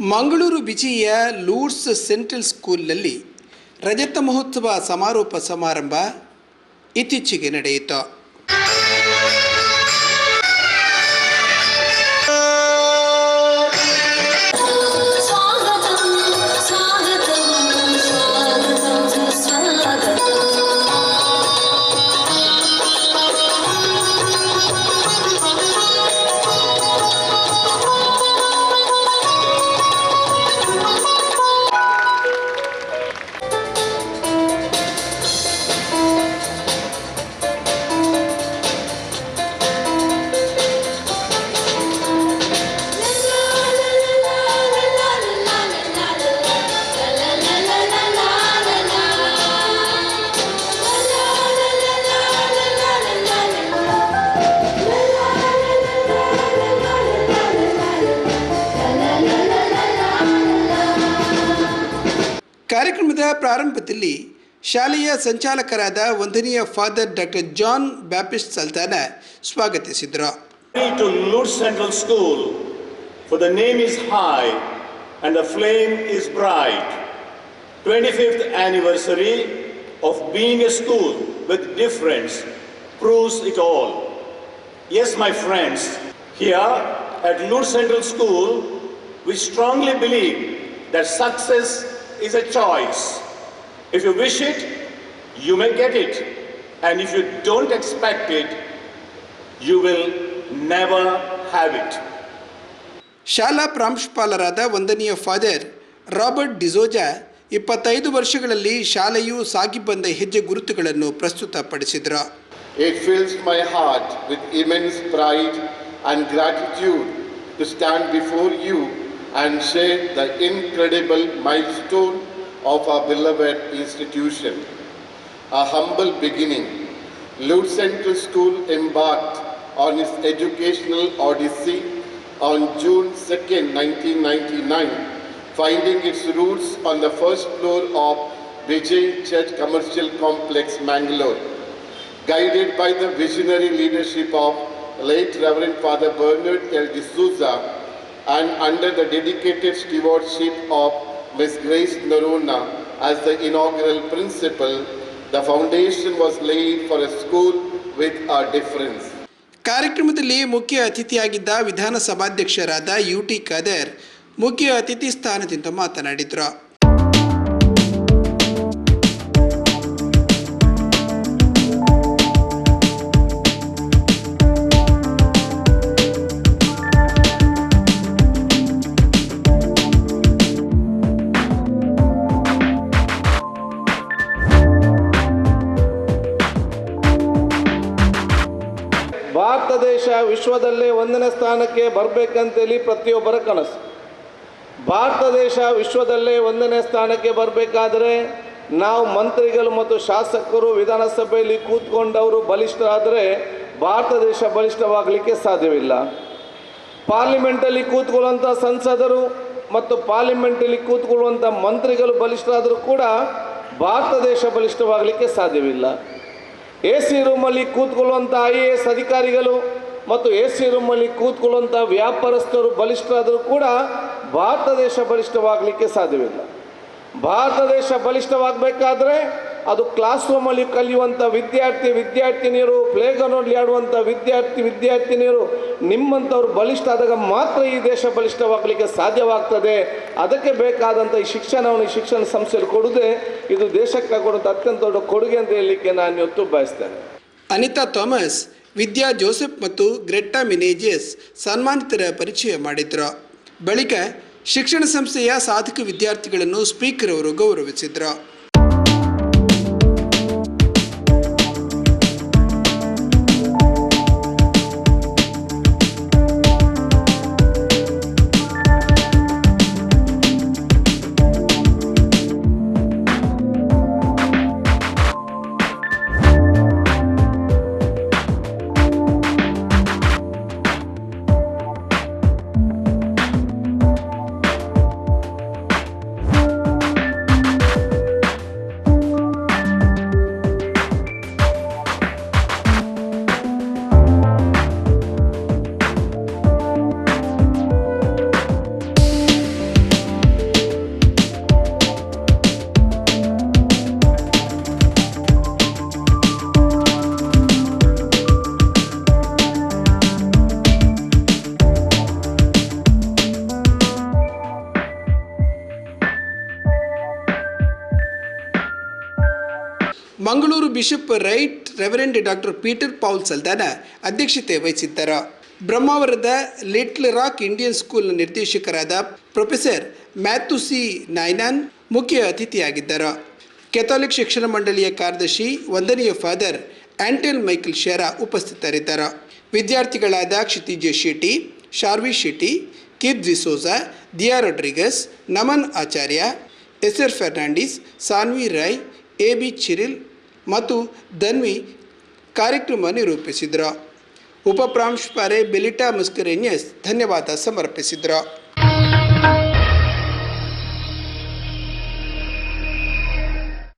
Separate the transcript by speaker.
Speaker 1: ಮಂಗಳೂರು ವಿಜಯ ಲೂಡ್ಸ್ central ಸ್ಕೂಲ್ನಲ್ಲಿ ರಜತ ಮಹೋತ್ಸವ ಸಮಾರೋಪ ಸಮಾರಂಭ ಇತ್ತೀಚೆಗೆ ನಡೆಯಿತು. ಕಾರ್ಯಕ್ರಮದ ಪ್ರಾರಂಭದಲ್ಲಿ ಶಾಲೆಯ ಸಂಚಾಲಕರಾದ ವಂದನೀಯ father doctor John Baptist Saldanha ಸ್ವಾಗತಿಸಿದರು
Speaker 2: Glory to Lourdes Central School, for the name is high and the flame is bright. 25th anniversary of being a school with difference proves it all. Yes, my friends, here at Lourdes Central School, we strongly believe that success is a choice. If you wish it, you may get it. And if you don't expect it, you will never have it.
Speaker 1: ಶಾಲಾ ಪ್ರಾಂಶುಪಾಲರಾದ ವಂದನೀಯ father Robert D'Souza ಇಪ್ಪತ್ತೈದು ವರ್ಷಗಳಲ್ಲಿ ಶಾಲೆಯು ಸಾಗಿ ಬಂದ ಹೆಜ್ಜೆ ಗುರುತುಗಳನ್ನು ಪ್ರಸ್ತುತಪಡಿಸಿದರು
Speaker 3: It fills my heart with immense pride and gratitude to stand before you and share the incredible milestone of our beloved institution. A humble beginning, Lourdes Central School embarked on its educational odyssey on June 2, 1999, finding its roots on the first floor of Vijay Church Commercial Complex, Mangalore guided by the visionary leadership of late Reverend Father Bernard L. D'Souza and under the dedicated stewardship of Ms. Grace Narona as the inaugural principal, the foundation was laid for a school with a difference.
Speaker 1: ಕಾರ್ಯಕ್ರಮದಲ್ಲಿ ಮುಖ್ಯ ಅತಿಥಿಯಾಗಿದ್ದ ವಿಧಾನಸಭಾಧ್ಯಕ್ಷರಾದ U T ಖದರ್ ಮುಖ್ಯ ಅತಿಥಿ ಸ್ಥಾನದಿಂದ ಮಾತನಾಡಿದರು
Speaker 4: ಭಾರತ ದೇಶ ವಿಶ್ವದಲ್ಲೇ ಒಂದನೇ ಸ್ಥಾನಕ್ಕೆ ಬರಬೇಕಂತೇಳಿ ಪ್ರತಿಯೊಬ್ಬರ ಕನಸು. ಭಾರತ ದೇಶ ವಿಶ್ವದಲ್ಲೇ ಒಂದನೇ ಸ್ಥಾನಕ್ಕೆ ಬರಬೇಕಾದ್ರೆ ನಾವು ಮಂತ್ರಿಗಳು ಮತ್ತು ಶಾಸಕರು ವಿಧಾನಸಭೆಯಲ್ಲಿ ಕೂತ್ಕೊಂಡವರು ಬಲಿಷ್ಠರಾದರೆ ಭಾರತ ದೇಶ ಬಲಿಷ್ಠವಾಗಲಿಕ್ಕೆ ಸಾಧ್ಯವಿಲ್ಲ. ಪಾರ್ಲಿಮೆಂಟಲ್ಲಿ ಕೂತ್ಕೊಳ್ಳುವಂಥ ಸಂಸದರು ಮತ್ತು ಪಾರ್ಲಿಮೆಂಟಲ್ಲಿ ಕೂತ್ಕೊಳ್ಳುವಂಥ ಮಂತ್ರಿಗಳು ಬಲಿಷ್ಠರಾದರೂ ಕೂಡ ಭಾರತ ದೇಶ ಬಲಿಷ್ಠವಾಗಲಿಕ್ಕೆ ಸಾಧ್ಯವಿಲ್ಲ. ಎ ಸಿ ರೂಮಲ್ಲಿ ಕೂತ್ಕೊಳ್ಳುವಂಥ ಐ ಎ ಎಸ್ ಅಧಿಕಾರಿಗಳು ಮತ್ತು ಎ ಸಿ ರೂಮಲ್ಲಿ ಕೂತ್ಕೊಳ್ಳುವಂಥ ವ್ಯಾಪಾರಸ್ಥರು, ಬಲಿಷ್ಠರಾದರೂ ಕೂಡ ಭಾರತ ದೇಶ ಬಲಿಷ್ಠವಾಗಲಿಕ್ಕೆ ಸಾಧ್ಯವಿಲ್ಲ. ಭಾರತ ದೇಶ ಬಲಿಷ್ಠವಾಗಬೇಕಾದ್ರೆ ಅದು ಕ್ಲಾಸ್ ರೂಮಲ್ಲಿ ಕಲಿಯುವಂಥ ವಿದ್ಯಾರ್ಥಿ, ವಿದ್ಯಾರ್ಥಿನಿಯರು ಪ್ಲೇಗ್ರೌಂಡ್ಲಿ ಆಡುವಂಥ ವಿದ್ಯಾರ್ಥಿ, ವಿದ್ಯಾರ್ಥಿನಿಯರು ನಿಮ್ಮಂಥವ್ರು ಬಲಿಷ್ಠ ಆದಾಗ ಮಾತ್ರ ಈ ದೇಶ ಬಲಿಷ್ಠವಾಗಲಿಕ್ಕೆ ಸಾಧ್ಯವಾಗ್ತದೆ. ಅದಕ್ಕೆ ಬೇಕಾದಂಥ ಈ ಶಿಕ್ಷಣವನ್ನು, ಈ ಶಿಕ್ಷಣ ಸಂಸ್ಥೆಯಲ್ಲಿ ಕೊಡದೆ ಇದು ದೇಶಕ್ಕೆ ಕೊಡುವಂಥ ಅತ್ಯಂತ ದೊಡ್ಡ ಕೊಡುಗೆ ಅಂತ ಹೇಳಲಿಕ್ಕೆ ನಾನು ಇವತ್ತು ಬಯಸ್ತೇನೆ.
Speaker 1: ಅನಿತಾ ಥಾಮಸ್, ವಿದ್ಯಾ ಜೋಸೆಫ್ ಮತ್ತು ಗ್ರೆಟ್ಟಾ ಮಿನೇಜಿಯಸ್ ಸನ್ಮಾನಿತರ ಪರಿಚಯ ಮಾಡಿದ್ರು. ಬಳಿಕ ಶಿಕ್ಷಣ ಸಂಸ್ಥೆಯ ಸಾಧಕ ವಿದ್ಯಾರ್ಥಿಗಳನ್ನು ಸ್ಪೀಕರ್ ಅವರು ಗೌರವಿಸಿದ್ರು. Mangaluru bishop right reverend doctor Peter Paul Saldanha ಅಧ್ಯಕ್ಷತೆ ವಹಿಸಿದ್ದರು. ಬ್ರಹ್ಮಾವರದ ಲಿಟ್ಲ್ ರಾಕ್ ಇಂಡಿಯನ್ ಸ್ಕೂಲ್ನ ನಿರ್ದೇಶಕರಾದ ಪ್ರೊಫೆಸರ್ ಮ್ಯಾಥುಸಿ ನಾಯ್ನಾನ್ ಮುಖ್ಯ ಅತಿಥಿಯಾಗಿದ್ದರು. ಕೆಥೋಲಿಕ್ ಶಿಕ್ಷಣ ಮಂಡಳಿಯ ಕಾರ್ಯದರ್ಶಿ ವಂದನೀಯ ಫಾದರ್ ಆಂಟೆಲ್ ಮೈಕಲ್ ಶೇರಾ ಉಪಸ್ಥಿತರಿದ್ದರು. ವಿದ್ಯಾರ್ಥಿಗಳಾದ Kshitija Shetty, Sharvi Shetty keep D'Souza Diya Rodrigues, Naman Acharya S R Fernandes, Sanvi Rai A B Cyril ಮತ್ತು ಧನ್ವಿ ಕಾರ್ಯಕ್ರಮ ನಿರೂಪಿಸಿದರು. ಉಪಪ್ರಾಂಶುಪಾಲೆ ಬೆಲಿಟಾ ಮುಸ್ಕರೇನಿಯಸ್ ಧನ್ಯವಾದ ಸಮರ್ಪಿಸಿದರು.